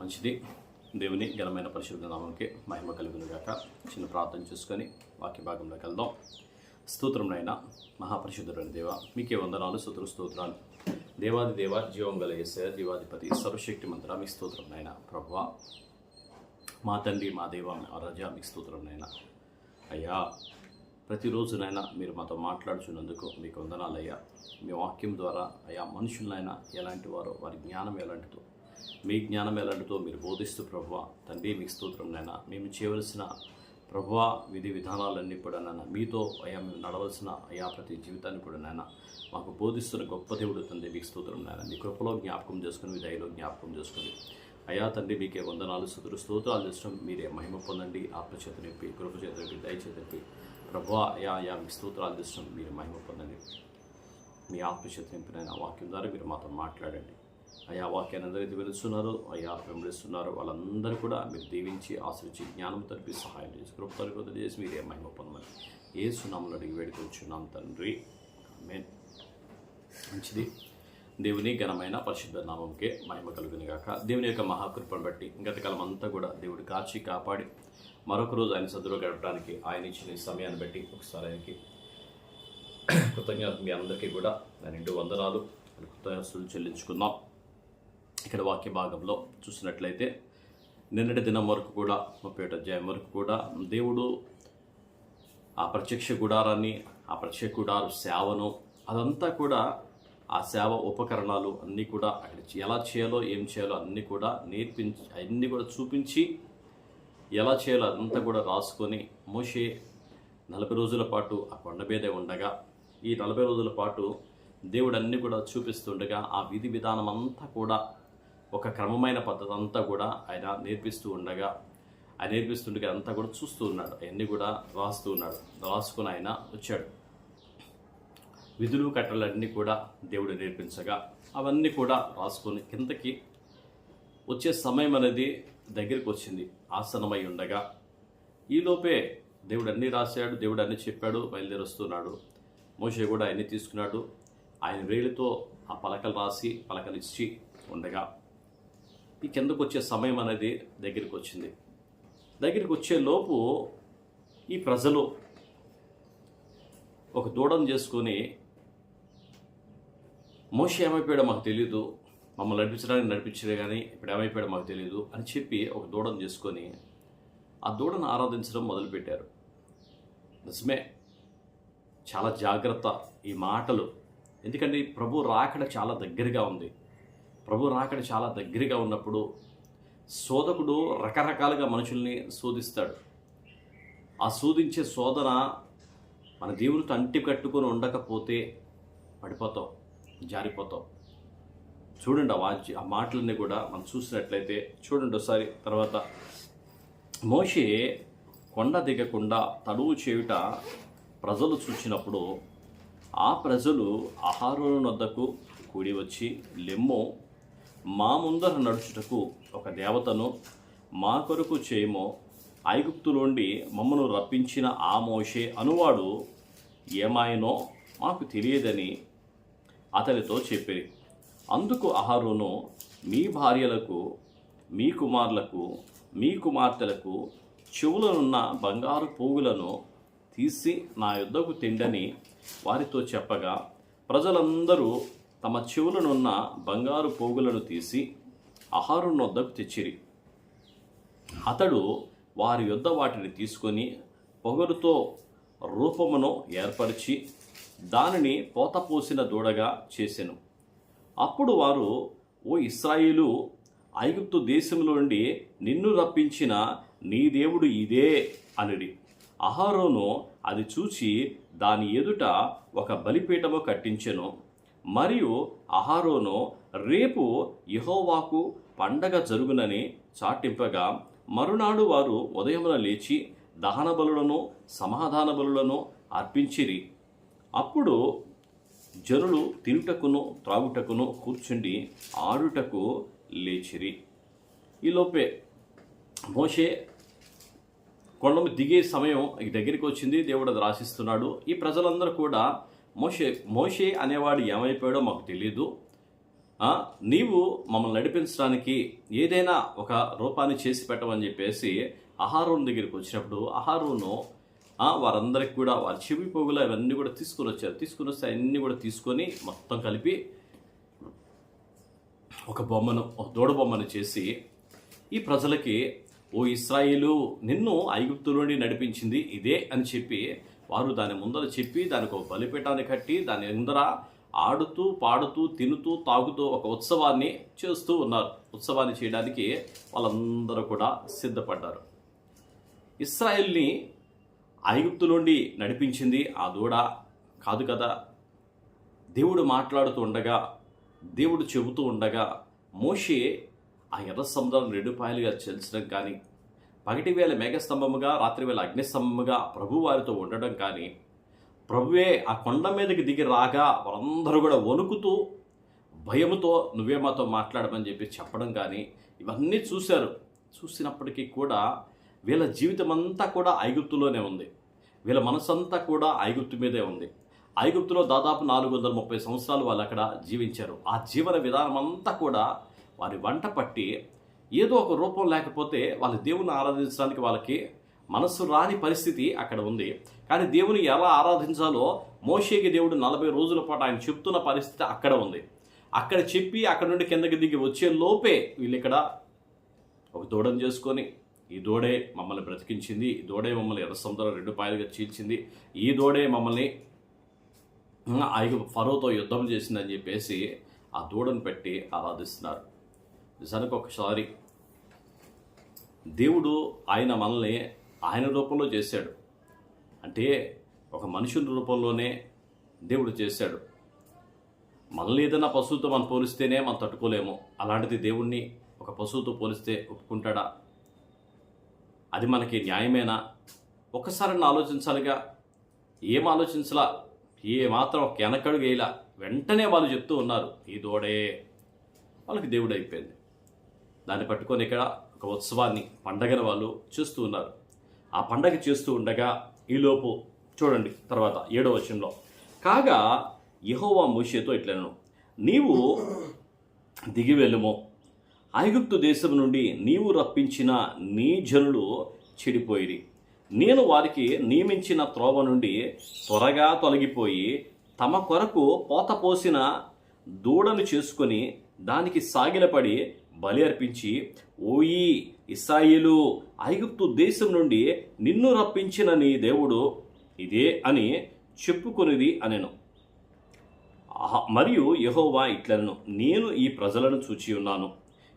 మంచిది. దేవుని ఘనమైన పరిశుద్ధ నామంకి మహిమ కలుగును చిన్న ప్రార్థన చేసుకొని వాక్య భాగంలోకి వెళ్దాం. స్తోత్రంనైనా మహాపరిశుద్ధుడైన దేవ మీకే వందనాలు సుతులు స్తోత్రాలు. దేవాది దేవ జీవం గల ఏసయ జీవాధిపతి సర్వశక్తి మంత్ర మీ స్తోత్రంనైనా ప్రభువా మా తండ్రి మా దేవ మా రజా మీకు స్తోత్రంనైనా అయ్యా ప్రతిరోజునైనా మీరు మాతో మాట్లాడుచున్నందుకు మీకు వందనాలయ్యా మీ వాక్యం ద్వారా అయ్యా మనుషులనైనా ఎలాంటి వారో వారి జ్ఞానం ఎలాంటిదో మీ జ్ఞానం ఎలాంటితో మీరు బోధిస్తూ ప్రభువ తండ్రి మీకు స్తోత్రంనైనా మేము చేయవలసిన ప్రభువ విధి విధానాలన్నీ కూడా నాన్న మీతో అయ్యా మేము నడవలసిన అయా ప్రతి జీవితాన్ని కూడా నాయన మాకు బోధిస్తున్న గొప్ప దేవుడు తండ్రి మీకు స్తోత్రం నాయన. మీ కృపలో జ్ఞాపకం చేసుకుని మీ దయలో జ్ఞాపకం చేసుకుని అయా తండ్రి మీకే వందనాలు సుతులు స్తోత్రాలు చేసిన మీరే మహిమ పొందండి ఆత్మచేత నింపి కృప చేత నింపి దయచేత నింపి. ప్రభు అయా అయా మీ స్తోత్రాలు చేసిన మీరు మహిమ పొందండి. మీ ఆత్మచేత నింపిన వాక్యం ద్వారా మీరు మాతో మాట్లాడండి. అయా వాక్యాన్ని అందరైతే వెలుస్తున్నారో అయా వెంబడిస్తున్నారో. వాళ్ళందరూ కూడా మీరు దీవించి ఆశ్రయించి జ్ఞానం తరిపి సహాయం చేసి కృప తరిపి చేసి మీరే మహిమ పొందమని ఏ సునాములు అడిగి వేడుకొచ్చున్నాం తండ్రి. మెయిన్ మంచిది. దేవుని ఘనమైన పరిశుద్ధ నామంకే మహిమ కలుగుని గాక. దేవుని యొక్క మహాకృపను బట్టి గతకాలం అంతా కూడా దేవుడు కాచి కాపాడి మరొక రోజు ఆయన సదులో గడపడానికి ఆయన ఇచ్చిన సమయాన్ని బట్టి ఒకసారి ఆయనకి కృతజ్ఞత మీ అందరికీ కూడా. నేను రెండు వందనాలు. కృతజ్ఞతలు చెల్లించుకుందాం. ఇక్కడ వాక్య భాగంలో చూసినట్లయితే నిన్నటి దినం వరకు కూడా ముప్పై ఒకటి అధ్యాయం వరకు కూడా దేవుడు ఆ ప్రత్యక్ష గుడారాన్ని ఆ ప్రత్యక్ష గుడారు సేవను అదంతా కూడా ఆ సేవ ఉపకరణాలు అన్నీ కూడా అక్కడ ఎలా చేయాలో ఏం చేయాలో అన్నీ కూడా నేర్పించి అన్నీ కూడా చూపించి ఎలా చేయాలో అదంతా కూడా రాసుకొని మోషే నలభై రోజుల పాటు ఆ కొండబేదే ఉండగా ఈ నలభై రోజుల పాటు దేవుడు అన్నీ కూడా చూపిస్తుండగా ఆ విధి విధానం అంతా కూడా ఒక క్రమమైన పద్ధతి అంతా కూడా ఆయన నేర్పిస్తూ ఉండగా ఆయన నేర్పిస్తుండగా అంతా కూడా చూస్తూ ఉన్నాడు. అవన్నీ కూడా రాస్తూ ఉన్నాడు. రాసుకుని ఆయన వచ్చాడు. విధులు కట్టలన్నీ కూడా దేవుడు నేర్పించగా అవన్నీ కూడా రాసుకొని కిందకి వచ్చే సమయం అనేది దగ్గరికి వచ్చింది. ఆసనమై ఉండగా ఈలోపే దేవుడు అన్నీ రాశాడు దేవుడు అన్నీ చెప్పాడు బయలుదేరి వస్తున్నాడు మోషే కూడా అన్నీ తీసుకున్నాడు. ఆయన వేలితో ఆ పలకలు రాసి పలకలు ఇచ్చి ఉండగా ఈ కిందకు వచ్చే సమయం అనేది దగ్గరికి వచ్చింది. దగ్గరికి వచ్చే లోపు ఈ ప్రజలు ఒక దూడం చేసుకొని మోష ఏమైపోయాడో మాకు తెలియదు మమ్మల్ని నడిపించడానికి నడిపించలే కానీ ఇప్పుడు ఏమైపోయాడో మాకు తెలియదు అని చెప్పి ఒక దూడను చేసుకొని ఆ దూడను ఆరాధించడం మొదలుపెట్టారు. నిజమే చాలా జాగ్రత్త ఈ మాటలు. ఎందుకంటే ప్రభు రాకడ చాలా దగ్గరగా ఉంది. ప్రభు రాకడ చాలా దగ్గరగా ఉన్నప్పుడు శోధకుడు రకరకాలుగా మనుషుల్ని శోధిస్తాడు. ఆ శోధించే శోధన మన దేవునితో అంటి కట్టుకొని ఉండకపోతే పడిపోతాం జారిపోతాం. చూడండి ఆ వాచ్య ఆ మాటలన్నీ కూడా మనం చూసినట్లయితే చూడండి ఒకసారి తర్వాత మోషే కొండ దిగకుండా తడువు చేయుట ప్రజలు చూసినప్పుడు ఆ ప్రజలు ఆహారం వద్దకు కూడి వచ్చి లెమ్మో మా ముందర నడుచుటకు ఒక దేవతను మా కొరకు చేయమో ఐగుప్తులోండి మమ్మను రప్పించిన ఆ మోషే అనువాడు ఏమాయనో మాకు తెలియదని అతనితో చెప్పిరి. అందుకు అహరును మీ భార్యలకు మీ కుమారులకు మీ కుమార్తెలకు చెవులనున్న బంగారు పోగులను తీసి నా యుద్ధకు తిండని వారితో చెప్పగా ప్రజలందరూ తమ చెవులనున్న బంగారు పోగులను తీసి అహారుని వద్దకు తెచ్చిరి. అతడు వారి యుద్ధ వాటిని తీసుకొని పొగరుతో రూపమును ఏర్పరిచి దానిని పోతపోసిన దూడగా చేసెను. అప్పుడు వారు ఓ ఇస్రాయిలు ఐగుప్తు దేశంలో నుండి నిన్ను రప్పించిన నీ దేవుడు ఇదే అనిడి అహారోను అది చూచి దాని ఎదుట ఒక బలిపీఠము కట్టించెను. మరియు అహారోను రేపు యహోవాకు పండగ జరుగునని చాటింపగా మరునాడు వారు ఉదయమున లేచి దహన బలులను సమాధాన బలులను అర్పించిరి. అప్పుడు జనులు తినుటకును త్రాగుటకును కూర్చుండి ఆడుటకు లేచిరి. ఈలోపే మోషే కొండము దిగే సమయం దగ్గరికి వచ్చింది. దేవుడు అది రాసిస్తున్నాడు. ఈ ప్రజలందరూ కూడా మోషే మోషే అనేవాడు ఏమైపోయాడో మాకు తెలియదు నీవు మమ్మల్ని నడిపించడానికి ఏదైనా ఒక రూపాన్ని చేసి పెట్టమని చెప్పేసి అహారోన్ దగ్గరికి వచ్చినప్పుడు అహారోను వారందరికి కూడా వారి చెవి పోగులు అవన్నీ కూడా తీసుకుని వచ్చారు. తీసుకొని వస్తే అన్నీ కూడా తీసుకొని మొత్తం కలిపి ఒక బొమ్మను ఒక దూడ బొమ్మను చేసి ఈ ప్రజలకి ఓ ఇస్రాయిలు నిన్ను ఐగుప్తు నుండి నడిపించింది ఇదే అని చెప్పి వారు దాని ముందర చెప్పి దానికి ఒక బలిపీఠాన్ని కట్టి దాని ముందర ఆడుతూ పాడుతూ తినుతూ తాగుతూ ఒక ఉత్సవాన్ని చేస్తూ ఉన్నారు. ఉత్సవాన్ని చేయడానికి వాళ్ళందరూ కూడా సిద్ధపడ్డారు. ఇస్రాయెల్ని ఐగుప్తు నుండి నడిపించింది ఆ దూడ కాదు కదా? దేవుడు మాట్లాడుతూ ఉండగా దేవుడు చెబుతూ ఉండగా మోషే ఆ ఎర్ర సముద్రం రెండు పాయలుగా చెల్చడం కానీ పగటి వేళ మేఘస్తంభముగా రాత్రి వేళ అగ్నిస్తంభముగా ప్రభువారితో ఉండడం కానీ ప్రభువే ఆ కొండ మీదకి దిగి రాగా వారందరూ కూడా వణుకుతూ భయముతో నువ్వే మాతో మాట్లాడమని చెప్పి చెప్పడం కానీ ఇవన్నీ చూశారు. చూసినప్పటికీ కూడా వీళ్ళ జీవితం అంతా కూడా ఐగుప్తులోనే ఉంది. వీళ్ళ మనసంతా కూడా ఐగుప్తు మీదే ఉంది. ఐగుప్తులో దాదాపు నాలుగు వందల ముప్పై సంవత్సరాలు వాళ్ళు అక్కడ జీవించారు. ఆ జీవన విధానం అంతా కూడా వారి వంట పట్టి ఏదో ఒక రూపం లేకపోతే వాళ్ళ దేవుని ఆరాధించడానికి వాళ్ళకి మనస్సు రాని పరిస్థితి అక్కడ ఉంది. కానీ దేవుని ఎలా ఆరాధించాలో మోషేకి దేవుడు నలభై రోజుల పాటు ఆయన చెప్తున్న పరిస్థితి అక్కడ ఉంది. అక్కడ చెప్పి అక్కడ నుండి కిందకి దిగి వచ్చే లోపే వీళ్ళు ఇక్కడ ఒక దూడను చేసుకొని ఈ దూడే మమ్మల్ని బ్రతికించింది ఈ దూడే మమ్మల్ని ఎర్ర సముద్రం రెండు పాయలుగా చీల్చింది ఈ దూడే మమ్మల్ని ఐదు ఫరోతో యుద్ధం చేసిందని చెప్పేసి ఆ దూడను పెట్టి ఆరాధిస్తున్నారు. నిజానికి ఒకసారి దేవుడు ఆయన మనల్ని ఆయన రూపంలో చేశాడు. అంటే ఒక మనుషుని రూపంలోనే దేవుడు చేశాడు. మనల్ని ఏదైనా పశువుతో మనం పోలిస్తేనే మనం తట్టుకోలేము. అలాంటిది దేవుణ్ణి ఒక పశువుతో పోలిస్తే ఒప్పుకుంటాడా? అది మనకి న్యాయమేనా? ఒక్కసారి ఆలోచించాలిగా. ఏం ఆలోచించలా? ఏ మాత్రం ఒక వెనకడుగు వేయలా వెంటనే వాళ్ళు చెప్తూ ఉన్నారు ఈ దూడే. వాళ్ళకి దేవుడు అయిపోయింది. దాన్ని పట్టుకొని ఇక్కడ ఒక ఉత్సవాన్ని పండగను వాళ్ళు చేస్తూ ఉన్నారు. ఆ పండగ చేస్తూ ఉండగా ఈలోపు చూడండి తర్వాత ఏడో వచనంలో. కాగా యహోవా మోషేతో ఇట్లను నీవు దిగి వెళ్ళుము. ఐగుప్తు దేశం నుండి నీవు రప్పించిన నీ జనులు చెడిపోయిరి. నేను వారికి నియమించిన త్రోవ నుండి త్వరగా తొలగిపోయి తమ కొరకు పోత పోసిన దూడను చేసుకొని దానికి సాగిలపడి బలి అర్పించి ఓయి ఇస్రాయేలు ఐగుప్తు దేశం నుండి నిన్ను రప్పించిన నీ దేవుడు ఇదే అని చెప్పుకొనిది అనెను. మరియు యహోవా ఇట్లను నేను ఈ ప్రజలను చూచి ఉన్నాను.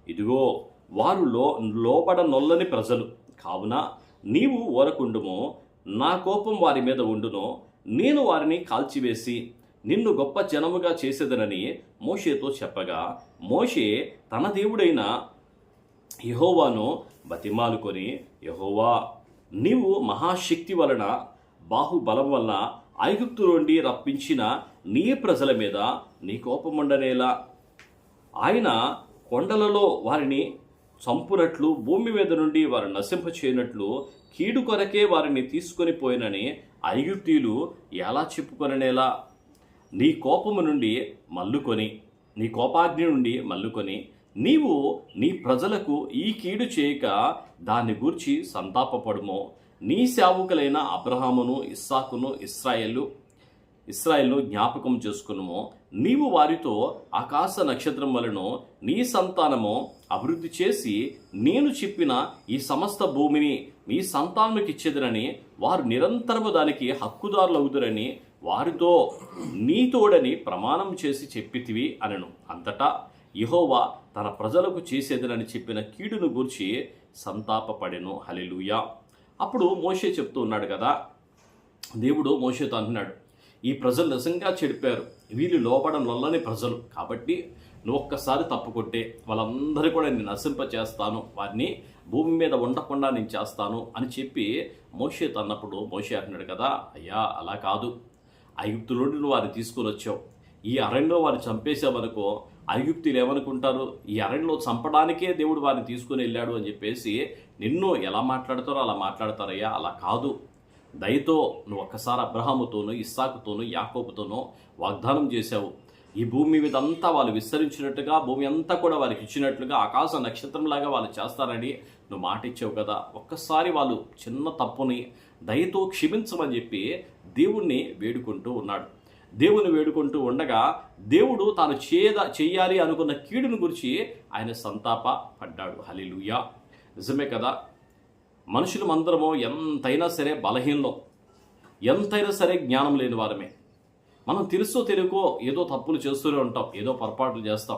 ఇదిగో వారు లో లోబడ నొల్లని ప్రజలు. కావున నీవు ఓరకుండుమో నా కోపం వారి మీద ఉండునో. నేను వారిని కాల్చివేసి నిన్ను గొప్ప జనముగా చేసేదనని మోషేతో చెప్పగా మోషే తన దేవుడైన యహోవాను బతిమాలుకొని యహోవా నీవు మహాశక్తి వలన బాహుబలం వలన ఐగుప్తు నుండి రప్పించిన నీ ప్రజల మీద నీ కోపముండనేలా. ఆయన కొండలలో వారిని చంపునట్లు భూమి మీద నుండి వారు నశింప చేయనట్లు కీడు కొరకే వారిని తీసుకొని పోయినని ఐగుప్తీయులు ఎలా చెప్పుకొననేలా. నీ కోపము నుండి మల్లుకొని నీ కోపాగ్ని నుండి మల్లుకొని నీవు నీ ప్రజలకు ఈ కీడు చేయక దాన్ని గూర్చి సంతాపపడుమో. నీ సేవకులైన అబ్రహామును ఇస్సాకును ఇస్రాయేలు ఇస్రాయేల్ను జ్ఞాపకం చేసుకునుమో. నీవు వారితో ఆకాశ నక్షత్రం వలను నీ సంతానము అభివృద్ధి చేసి నేను చెప్పిన ఈ సమస్త భూమిని మీ సంతానముకి ఇచ్చేదనని వారు నిరంతరము దానికి హక్కుదారులవుదురని వారితో నీతోడని ప్రమాణం చేసి చెప్పితివి అనను. అంతటా ఇహోవా తన ప్రజలకు చేసేదనని చెప్పిన కీడును గూర్చి సంతాపపడెను. హలిలుయా అప్పుడు మోషే చెప్తూ ఉన్నాడు కదా దేవుడు మోషేతో అంటున్నాడు ఈ ప్రజలు నిజంగా చెడిపారు వీళ్ళు లోపడం వల్లనే ప్రజలు. కాబట్టి నువ్వు ఒక్కసారి తప్పుకుంటే వాళ్ళందరూ కూడా నేను నశింప చేస్తాను వారిని భూమి మీద ఉండకుండా నేను చేస్తాను అని చెప్పి మోషే అన్నప్పుడు మోషే అంటున్నాడు కదా అయ్యా అలా కాదు. ఐగుప్తు నుండి నువ్వు వారిని తీసుకొని వచ్చావు. ఈ అరణ్యంలో వారిని చంపేసావనుకో ఐగుప్తులు ఏమనుకుంటారు? ఈ అరణ్యలో చంపడానికే దేవుడు వారిని తీసుకొని వెళ్ళాడు అని చెప్పేసి నిన్ను ఎలా మాట్లాడతారో అలా మాట్లాడతారయ్యా. అలా కాదు. దయతో నువ్వు ఒక్కసారి అబ్రహాముతోనూ ఇస్సాకుతోనూ యాకోబుతోనూ వాగ్దానం చేశావు. ఈ భూమి మీద అంతా వాళ్ళు విస్తరించినట్టుగా భూమి అంతా కూడా వారికి ఇచ్చినట్లుగా ఆకాశ నక్షత్రంలాగా వాళ్ళు చేస్తారని నువ్వు మాట ఇచ్చావు కదా. ఒక్కసారి వాళ్ళు చిన్న తప్పుని దయతో క్షమించమని చెప్పి దేవుణ్ణి వేడుకుంటూ ఉన్నాడు. దేవుని వేడుకుంటూ ఉండగా దేవుడు తాను చేయద చేయాలి అనుకున్న కీడుని గురించి ఆయన సంతాప పడ్డాడు. హలిలుయా నిజమే కదా? మనుషులు మందరము ఎంతైనా సరే బలహీనలో. ఎంతైనా సరే జ్ఞానం లేని వారమే. మనం తెలుసో తెలుకో ఏదో తప్పులు చేస్తూనే ఉంటాం ఏదో పొరపాట్లు చేస్తాం.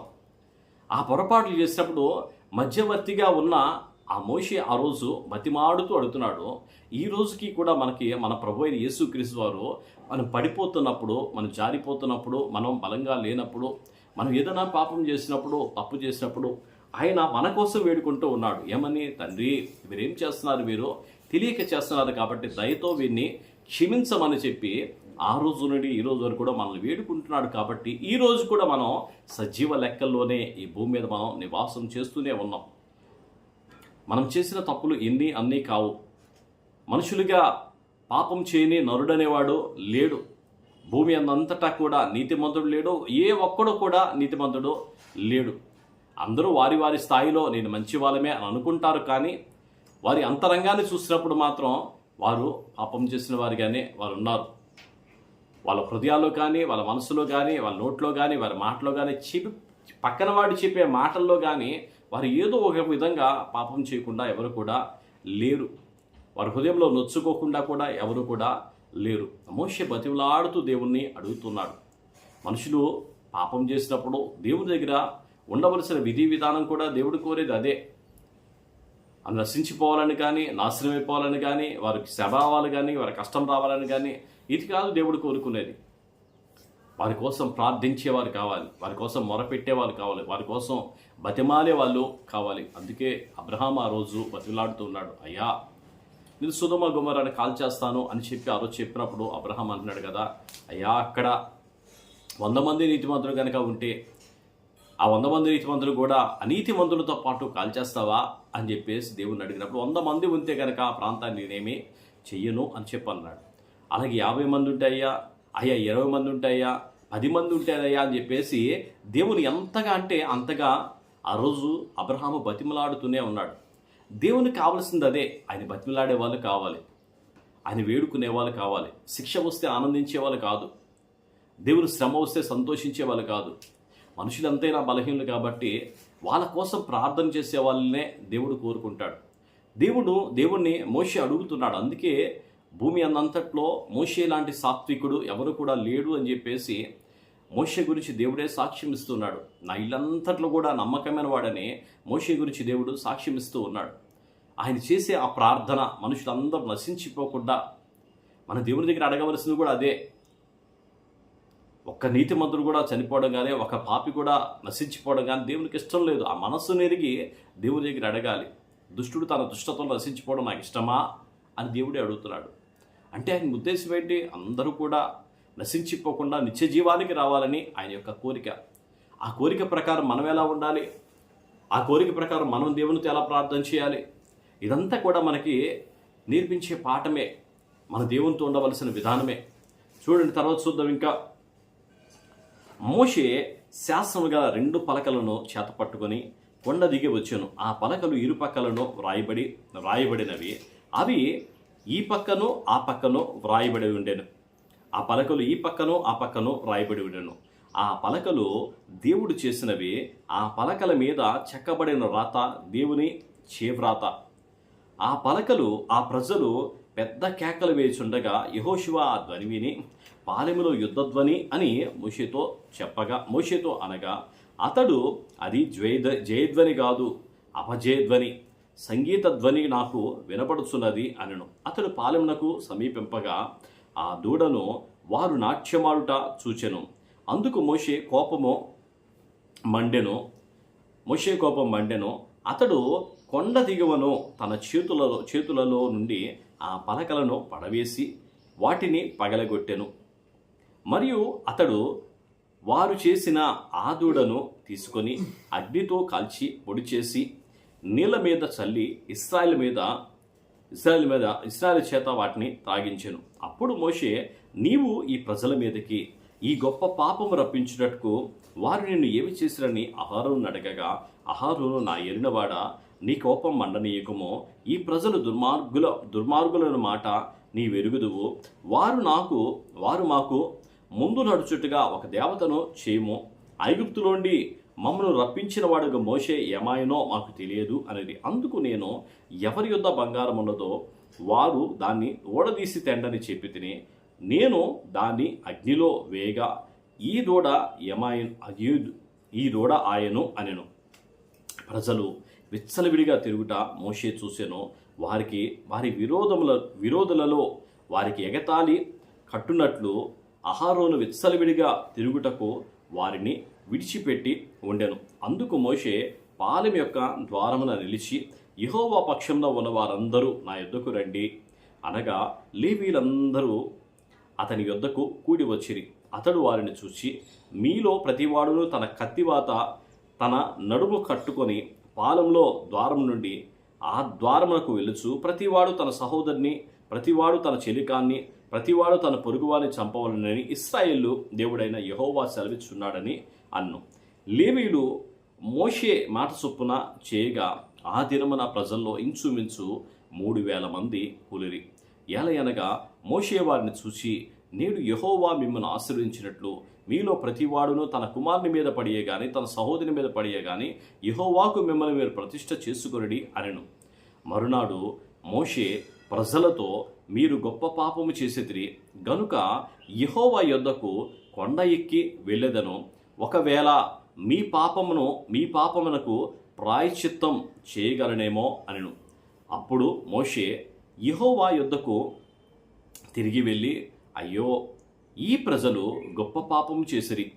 ఆ పొరపాట్లు చేసినప్పుడు మధ్యవర్తిగా ఉన్న ఆ మోషి ఆ రోజు బతిమాడుతూ అడుగుతున్నాడు ఈ రోజుకి కూడా మనకి మన ప్రభు అయిన యేసుక్రీస్తు వారు మనం పడిపోతున్నప్పుడు మనం జారిపోతున్నప్పుడు మనం బలంగా లేనప్పుడు మనం ఏదైనా పాపం చేసినప్పుడు తప్పు చేసినప్పుడు ఆయన మన కోసం వేడుకుంటూ ఉన్నాడు. ఏమని? తండ్రి మీరేం చేస్తున్నారు మీరు? తెలియక చేస్తున్నారు కాబట్టి దయతో వీరిని క్షమించమని చెప్పి ఆ రోజు నుండి ఈ రోజు వరకు కూడా మనల్ని వేడుకుంటున్నాడు కాబట్టి ఈ రోజు కూడా మనం సజీవ లెక్కల్లోనే ఈ భూమి మీద మనం నివాసం చేస్తూనే ఉన్నాం. మనం చేసిన తప్పులు ఎన్ని అన్నీ కావు. మనుషులుగా పాపం చేయని నరుడనేవాడు లేడు. భూమి అంతటా కూడా నీతిమంతుడు లేడు. ఏ ఒక్కడు కూడా నీతిమంతుడు లేడు. అందరూ వారి వారి స్థాయిలో నేను మంచి వాళ్ళమే అని అనుకుంటారు కానీ వారి అంతరంగాన్ని చూసినప్పుడు మాత్రం వారు పాపం చేసిన వారిగానే వారు ఉన్నారు వాళ్ళ హృదయాల్లో కానీ వాళ్ళ మనసులో కానీ వాళ్ళ నోట్లో కానీ వారి మాటలో కానీ చెప్పి పక్కన వాడు చెప్పే మాటల్లో కానీ వారు ఏదో ఒక విధంగా పాపం చేయకుండా ఎవరు కూడా లేరు. వారి హృదయంలో నొచ్చుకోకుండా కూడా ఎవరు కూడా లేరు. మోషే బతిమలాడుతూ దేవుణ్ణి అడుగుతున్నాడు. మనుషులు పాపం చేసినప్పుడు దేవుని దగ్గర ఉండవలసిన విధి విధానం కూడా దేవుడు కోరేది అదే. అని నశించిపోవాలని కానీ నాశనం అయిపోవాలని కానీ వారికి శ్రమ కానీ వారి కష్టం రావాలని కానీ ఇది కాదు దేవుడు కోరుకునేది. వారి కోసం ప్రార్థించేవారు కావాలి వారి కోసం మొరపెట్టేవారు కావాలి వారి కోసం బతిమాలే వాళ్ళు కావాలి. అందుకే అబ్రహాం ఆ రోజు బతిలాడుతూ ఉన్నాడు. అయ్యా నేను సుధమ గుమరాన్ని కాల్ చేస్తాను అని చెప్పి ఆ రోజు చెప్పినప్పుడు అబ్రహాం అంటున్నాడు కదా అయ్యా అక్కడ వంద మంది నీతిమంతులు కనుక ఉంటే ఆ వంద మంది నీతిమంతులు కూడా అనీతిమంతులతో పాటు కాల్చేస్తావా అని చెప్పేసి దేవుని అడిగినప్పుడు వంద మంది ఉంటే కనుక ఆ ప్రాంతాన్ని నేనేమి చెయ్యను అని చెప్పన్నాడు. అలాగే యాభై మంది ఉంటే అయ్యా అయ్యా ఇరవై మంది ఉంటాయా పది మంది ఉంటారయ్యా అని చెప్పేసి దేవుని ఎంతగా అంటే అంతగా ఆ రోజు అబ్రహాము బతిమలాడుతూనే ఉన్నాడు. దేవునికి కావాల్సింది అదే ఆయన బతిమలాడే వాళ్ళు కావాలి. ఆయన వేడుకునే వాళ్ళు కావాలి. శిక్ష వస్తే ఆనందించే వాళ్ళు కాదు. దేవుని శ్రమ వస్తే సంతోషించే వాళ్ళు కాదు. మనుషులంతైనా బలహీనులు కాబట్టి వాళ్ళ కోసం ప్రార్థన చేసే వాళ్ళనే దేవుడు కోరుకుంటాడు. దేవుడు దేవుణ్ణి మోషి అడుగుతున్నాడు. అందుకే భూమి అన్నంతట్లో మోషే లాంటి సాత్వికుడు ఎవరు కూడా లేడు అని చెప్పేసి మోషే గురించి దేవుడే సాక్ష్యం ఇస్తున్నాడు. నా ఇల్లంతట్లో కూడా నమ్మకమైన వాడని మోషే గురించి దేవుడు సాక్ష్యం ఇస్తూ ఉన్నాడు. ఆయన చేసే ఆ ప్రార్థన మనుషులందరూ నశించిపోకుండా మన దేవుని దగ్గర అడగవలసింది కూడా అదే. ఒక్క నీతిమంతుడు కూడా చనిపోవడం కానీ ఒక పాపి కూడా నశించిపోవడం కానీ దేవునికి ఇష్టం లేదు. ఆ మనస్సు నెరిగి దేవుని దగ్గర అడగాలి. దుష్టుడు తన దుష్టతో నశించిపోవడం నాకు ఇష్టమా అని దేవుడే అడుగుతున్నాడు. అంటే ఆయన ఉద్దేశం ఏంటి? అందరూ కూడా నశించిపోకుండా నిత్య జీవానికి రావాలని ఆయన యొక్క కోరిక. ఆ కోరిక ప్రకారం మనం ఎలా ఉండాలి? ఆ కోరిక ప్రకారం మనం దేవునితో ఎలా ప్రార్థన చేయాలి? ఇదంతా కూడా మనకి నేర్పించే పాఠమే. మన దేవునితో ఉండవలసిన విధానమే. చూడండి తర్వాత చూద్దాం ఇంకా. మోషే శాస్త్రముగా రెండు పలకలను చేత పట్టుకొని కొండ దిగి వచ్చాను. ఆ పలకలు ఇరు రాయబడి వ్రాయబడి వ్రాయబడినవి. అవి ఈ పక్కను ఆ పక్కను వ్రాయబడి ఉండెను. ఆ పలకలు ఈ పక్కను ఆ పక్కను వ్రాయబడి ఉండెను. ఆ పలకలు దేవుడు చేసినవి ఆ పలకల మీద చెక్కబడిన రాత దేవుని చేవ్రాత. ఆ పలకలు ఆ ప్రజలు పెద్ద కేకలు వేచుండగా యహోశివ ఆ ధ్వని విని పాలెములో యుద్ధధ్వని అని మోషేతో చెప్పగా మోషేతో అనగా అతడు అది ద్వైద జయధ్వని కాదు అపజయధ్వని. సంగీత ధ్వని నాకు వినపడుచున్నది అనెను. అతడు పాలెమునకు సమీపింపగా ఆ దూడను వారు నాట్యమాడుట చూచెను. అందుకు మోషే కోపము మండెను. మోషే కోపం మండెను. అతడు కొండ దిగువను తన చేతులలో చేతులలో నుండి ఆ పలకలను పడవేసి వాటిని పగలగొట్టెను. మరియు అతడు వారు చేసిన ఆ దూడను తీసుకొని అగ్నితో కాల్చి పొడి చేసి నీళ్ళ మీద చల్లి ఇస్రాయిల్ మీద ఇస్రాయల్ మీద ఇస్రాయల్ చేత వాటిని త్రాగించాను అప్పుడు మోషే నీవు ఈ ప్రజల మీదకి ఈ గొప్ప పాపము రప్పించినట్టుకు వారు నిన్ను ఏమి చేసిరని అహారును అడగగా అహారును నా ఎరినవాడ నీ కోపం మండనీయకమో. ఈ ప్రజలు దుర్మార్గుల దుర్మార్గులను మాట నీ వెరుగుదువు వారు నాకు వారు మాకు ముందు నడుచుట్టుగా ఒక దేవతను చేయము. ఐగుప్తులోండి మమ్మను రప్పించిన వాడుగా మోసే ఏమాయనో మాకు తెలియదు అనేది. అందుకు నేను ఎవరి యొద్ద బంగారం ఉన్నదో వారు దాన్ని ఓడదీసి తెండని చెప్పి తిని నేను దాన్ని అగ్నిలో వేగా ఈ దూడ యమాయన్ ఈ దూడ ఆయను అనెను. ప్రజలు విచ్చలవిడిగా తిరుగుట మోషే చూసెను. వారికి వారి విరోధముల విరోధులలో వారికి ఎగతాళి కట్టునట్లు అహారోను విచ్చలవిడిగా తిరుగుటకు వారిని విడిచిపెట్టి ఉండెను. అందుకు మోషే పాలెం యొక్క ద్వారమున నిలిచి యహోవా పక్షంలో ఉన్న వారందరూ నా యుద్ధకు రండి. అనగా లేవీలందరూ అతని యొద్దకు కూడి వచ్చిరి. అతడు వారిని చూచి మీలో ప్రతివాడును తన కత్తివాత తన నడుము కట్టుకొని పాలెంలో ద్వారం నుండి ఆ ద్వారమునకు వెలుచు ప్రతివాడు తన సహోదరిని ప్రతివాడు తన చెలికాన్ని ప్రతివాడు తన పొరుగువారిని చంపవలనని ఇస్రాయేలు దేవుడైన యహోవా సెలవిచ్చున్నాడని అన్ను. లేవీలు మోషే మాట చొప్పున చేయగా ఆ దినమున ప్రజల్లో ఇంచుమించు మూడు వేల మంది కులిరి. ఏలయనగా మోషే వారిని చూసి నేడు యహోవా మిమ్మల్ని ఆశ్రయించినట్లు మీలో ప్రతివాడును తన కుమారుని మీద పడియే గాని తన సహోదరి మీద పడియే గాని యహోవాకు మిమ్మల్ని మీరు ప్రతిష్ట చేసుకొనడి అనెను. మరునాడు మోషే ప్రజలతో మీరు గొప్ప పాపము చేసేదిరి గనుక యహోవా యొద్దకు కొండ ఎక్కి వెళ్ళేదను. ఒకవేళ మీ పాపమును మీ పాపమునకు ప్రాయశ్చిత్తం చేయగలనేమో అనెను. అప్పుడు మోషే యహోవా యుద్ధకు తిరిగి వెళ్ళి అయ్యో ఈ ప్రజలు గొప్ప పాపం చేసిరి.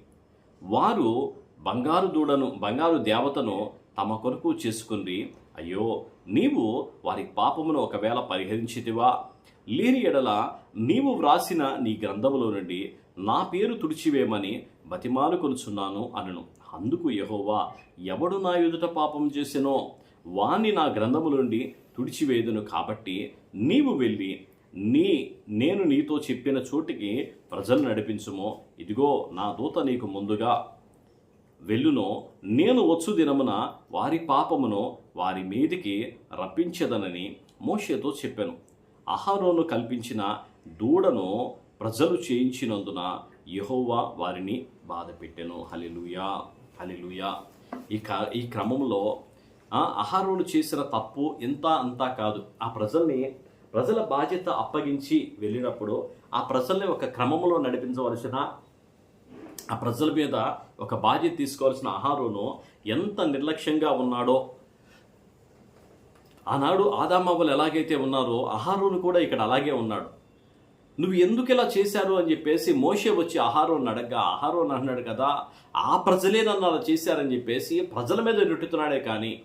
వారు బంగారు దూడను బంగారు దేవతను తమ కొరకు చేసుకుని అయ్యో నీవు వారి పాపమును ఒకవేళ పరిహరించితివా? లేని ఎడల నీవు వ్రాసిన నీ గ్రంథములో నుండి నా పేరు తుడిచివేమని బతిమాలు కొనుచున్నాను అనను. అందుకు యహోవా ఎవడు నా ఎదుట పాపం చేసినో వాణ్ణి నా గ్రంథము నుండి తుడిచివేదును కాబట్టి నీవు వెళ్ళి నీ నేను నీతో చెప్పిన చోటికి ప్రజలు నడిపించుమో. ఇదిగో నా దూత నీకు ముందుగా వెళ్ళునో. నేను వచ్చు దినమున వారి పాపమును వారి మీదికి రప్పించదనని మోషేతో చెప్పాను. అహారోను కల్పించిన దూడను ప్రజలు చేయించినందున యహోవా వారిని బాధ పెట్టెను హలిలుయా హలిలుయా ఈ క ఈ క్రమంలో ఆ, అహారోను చేసిన తప్పు ఇంత అంతా కాదు. ఆ ప్రజల్ని ప్రజల బాధ్యత అప్పగించి వెళ్ళినప్పుడు ఆ ప్రజల్ని ఒక క్రమంలో నడిపించవలసిన ఆ ప్రజల మీద ఒక బాధ్యత తీసుకోవాల్సిన ఆహారోను ఎంత నిర్లక్ష్యంగా ఉన్నాడో ఆనాడు ఆదామాబులు ఎలాగైతే ఉన్నారో ఆహారోను కూడా ఇక్కడ అలాగే ఉన్నాడు. నువ్వు ఎందుకు ఇలా చేశారు అని చెప్పేసి మోషే వచ్చి ఆహారం అడగ్గా ఆహారం అన్నాడు కదా ఆ ప్రజలే నన్ను అలా చేశారని చెప్పేసి ప్రజల మీద నెట్టుతున్నాడే కానీ.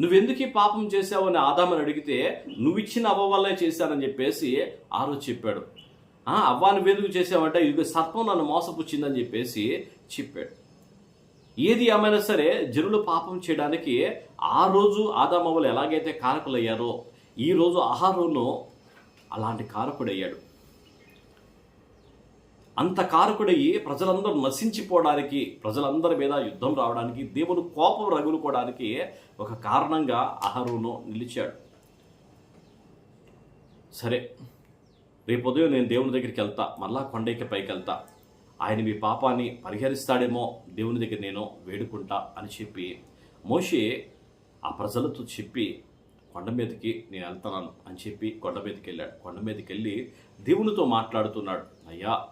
నువ్వెందుకు ఈ పాపం చేశావు అని ఆదామని అడిగితే నువ్వు ఇచ్చిన అవ్వ వల్లే చేశానని చెప్పేసి ఆరో చెప్పాడు. అవ్వాను వెందుకు చేసావంటే ఇది సర్పం నన్ను మోసపుచ్చిందని చెప్పేసి చెప్పాడు. ఏది ఏమైనా సరే జనులు పాపం చేయడానికి ఆ రోజు ఆదామవ్వలు ఎలాగైతే కారకులయ్యారో ఈ రోజు ఆహారంలో అలాంటి కారకుడయ్యాడు. అంత కారకుడయ్యి ప్రజలందరూ నశించిపోవడానికి ప్రజలందరి మీద యుద్ధం రావడానికి దేవుడు కోపం రగులుకోవడానికి ఒక కారణంగా అహరోను నిలిచాడు. సరే రేపు ఉదయం నేను దేవుని దగ్గరికి వెళ్తా మళ్ళా కొండకి పైకి వెళ్తా. ఆయన మీ పాపాన్ని పరిహరిస్తాడేమో దేవుని దగ్గర నేను వేడుకుంటా అని చెప్పి మోషే ఆ ప్రజలతో చెప్పి కొండ మీదకి నేను వెళ్తున్నాను అని చెప్పి కొండ మీదకి వెళ్ళాడు కొండ మీదకి వెళ్ళి దేవునితో మాట్లాడుతున్నాడు. అయ్యా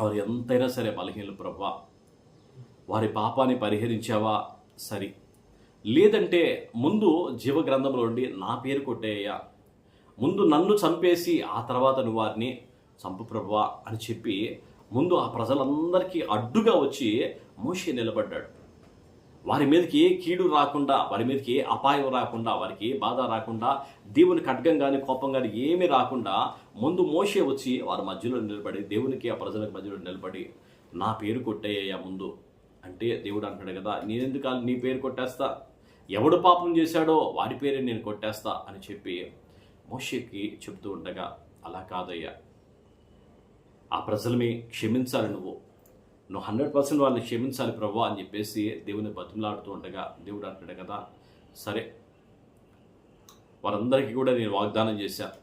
వారు ఎంతైనా సరే బలహీనలు ప్రభా వారి పాపాన్ని పరిహరించావా? సరి. లేదంటే ముందు జీవ గ్రంథంలో ఉండి నా పేరు కొట్టేయ్యా. ముందు నన్ను చంపేసి ఆ తర్వాత నువ్వు వారిని చంపు ప్రభా అని చెప్పి ముందు ఆ ప్రజలందరికీ అడ్డుగా వచ్చి మోషే నిలబడ్డాడు. వారి మీదకి ఏ కీడు రాకుండా వారి మీదకి ఏ అపాయం రాకుండా వారికి ఏ బాధ రాకుండా దేవుని ఖడ్గం కానీ కోపం కానీ ఏమీ రాకుండా ముందు మోసే వచ్చి వారి మధ్యలో నిలబడి దేవునికి ఆ ప్రజలకు మధ్యలో నిలబడి నా పేరు కొట్టేయ్యా ముందు. అంటే దేవుడు అంటాడు కదా నేనెందుకు నీ పేరు కొట్టేస్తా? ఎవడు పాపం చేశాడో వారి పేరే నేను కొట్టేస్తా అని చెప్పి మోషేకి చెప్తూ ఉండగా అలా కాదయ్యా. ఆ ప్రజలమే క్షమించాలి నువ్వు. నువ్వు హండ్రెడ్ పర్సెంట్ వాళ్ళని క్షమించాలి ప్రభు అని చెప్పేసి దేవుని బతిమలాడుతూ ఉండగా దేవుడు అంటాడు కదా సరే వారందరికీ కూడా నేను వాగ్దానం చేశాను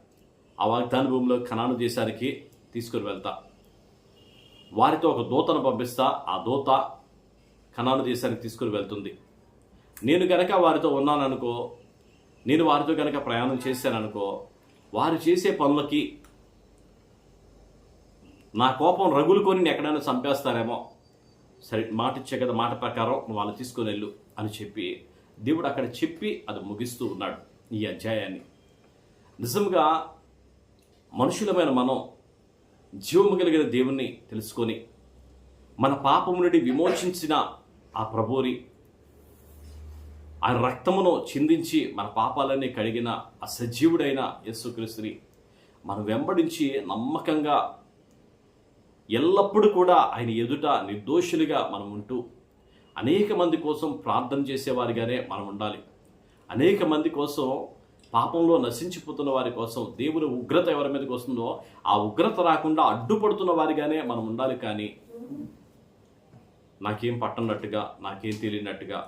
ఆ వాగ్దాన భూమిలో ఖనాను దేశానికి తీసుకుని వెళ్తా. వారితో ఒక దూతను పంపిస్తా ఆ దూత ఖనాను దేశానికి తీసుకుని వెళ్తుంది. నేను గనక వారితో ఉన్నాననుకో నేను వారితో గనక ప్రయాణం చేశాననుకో వారు చేసే పనులకి నా కోపం రగులుకొని నేను ఎక్కడైనా చంపేస్తారేమో. సరే మాట ఇచ్చే కదా మాట ప్రకారం నువ్వు వాళ్ళు తీసుకుని వెళ్ళు అని చెప్పి దేవుడు అక్కడ చెప్పి అది ముగిస్తూ ఉన్నాడు ఈ అధ్యాయాన్ని. నిజంగా మనుషులమైన మనం జీవము కలిగిన దేవుణ్ణి తెలుసుకొని మన పాపము నుండి విమోచించిన ఆ ప్రభువుని ఆయన రక్తమును చిందించి మన పాపాలన్నీ కడిగిన ఆ సజీవుడైన యేసుక్రీస్తుని మనం వెంబడించి నమ్మకంగా ఎల్లప్పుడూ కూడా ఆయన ఎదుట నిర్దోషులుగా మనం ఉంటూ అనేక మంది కోసం ప్రార్థన చేసేవారిగానే మనం ఉండాలి. అనేక మంది కోసం పాపంలో నశించిపోతున్న వారి కోసం దేవుని ఉగ్రత ఎవరి మీదకి వస్తుందో ఆ ఉగ్రత రాకుండా అడ్డుపడుతున్న వారిగానే మనం ఉండాలి కానీ నాకేం పట్టనట్టుగా నాకేం తెలియనట్టుగా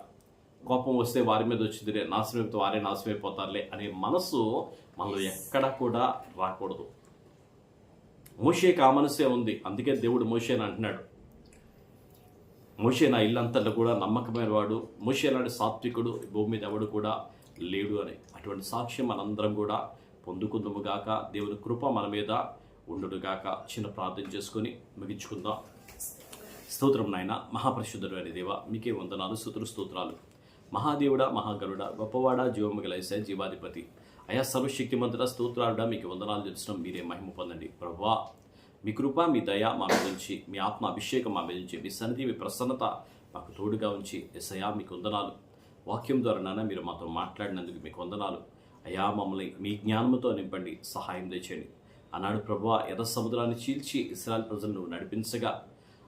కోపం వస్తే వారి మీద వచ్చిందిలే నాశనమైపోతే వారే నాశనమైపోతారులే అనే మనసు మనలో ఎక్కడా కూడా రాకూడదు. మోషేకి ఆ మనసే ఉంది. అందుకే దేవుడు మోషేని అంటున్నాడు. మోషే నా ఇల్లంతలో కూడా నమ్మకమైన వాడు. మోషే లాంటి సాత్వికుడు భూమి మీద ఎవడు కూడా లేడు అని. అటువంటి సాక్ష్యం మనందరం కూడా పొందుకుందుము గాక. దేవుని కృప మన మీద ఉండును గాక. చిన్న ప్రార్థన చేసుకొని ముగించుకుందాం. స్తోత్రం నాయన మహాపరిశుద్ధుడు అని దేవ మీకే వందనాలు సుతులు స్తోత్రాలు. మహాదేవుడ మహాగరుడ గొప్పవాడ జీవము గలైసే జీవాధిపతి. అయా సర్వశక్తిమంతుడ స్తోత్రాలుడ మీకు వందనాలు తెలుసు మీరే మహిమ పొందండి. ప్రభా మీ కృప మీ దయ మా మీద ఉంచి మీ ఆత్మ అభిషేకం మా మీద ఉంచి మీ సన్నిధి మీ ప్రసన్నత మాకు తోడుగా ఉంచి ఎస్ఐయా మీకు వందనాలు. వాక్యం ద్వారా నాన్న మీరు మాతో మాట్లాడినందుకు మీకు వందనాలు. అయా మమ్మల్ని మీ జ్ఞానంతో నింపండి సహాయం తెచ్చండి ఆనాడు ప్రభు ఎర్ర సముద్రాన్ని చీల్చి ఇస్రాయల్ ప్రజలను నడిపించగా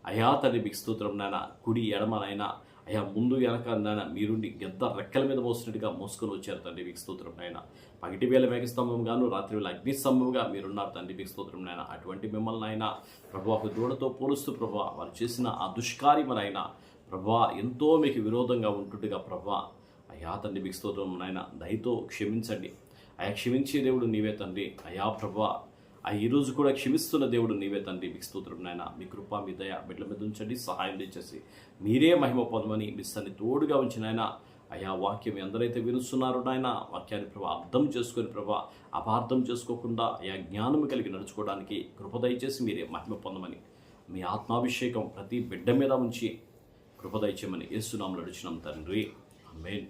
అయా తల్లి మీకు స్తోత్రం నాయన కుడి ఎడమనైనా అయా ముందు వెనక నాయన మీరుండి గెద్ద రెక్కల మీద మోసినట్టుగా మోసుకొని వచ్చారు తండ్రి మీకు స్తోత్రం నాయన. పగటి వేళ మేఘస్తంభం గాను రాత్రి వేళ అగ్నిస్తంభంగా మీరున్నారు తండ్రి మీకు స్తోత్రం నాయన. అటువంటి మిమ్మల్ని ఆయన ప్రభు దూడతో పోలుస్తూ ప్రభా వారు చేసిన ఆ దుష్కార్యమనైనా ప్రభా ఎంతో మీకు విరోధంగా ఉంటుండగా ప్రభా. అయా తండ్రి మీకు స్తోత్రం నాయన దయతో క్షమించండి. అయా క్షమించే దేవుడు నీవే తండ్రి. అయా ప్రభా ఆ ఈరోజు కూడా క్షమిస్తున్న దేవుడు నీవే తండ్రి. మీకు స్తోత్రం నాయన. మీ కృప మీ దయ బిడ్డల మీద ఉంచండి సహాయం తెచ్చేసి మీరే మహిమ పొందమని మీ తోడుగా ఉంచిన ఆయన అయా వాక్యం ఎందరైతే వినుస్తున్నారో నాయన వాక్యాన్ని ప్రభా అర్థం చేసుకొని ప్రభా అపార్థం చేసుకోకుండా అయా జ్ఞానం కలిగి నడుచుకోవడానికి కృప దయచేసి మీరే మహిమ పొందమని మీ ఆత్మాభిషేకం ప్రతి బిడ్డ మీద ఉంచి కృప దయచేయమని యేసునామలు అడిచినాం తండ్రి. ఆమేన్.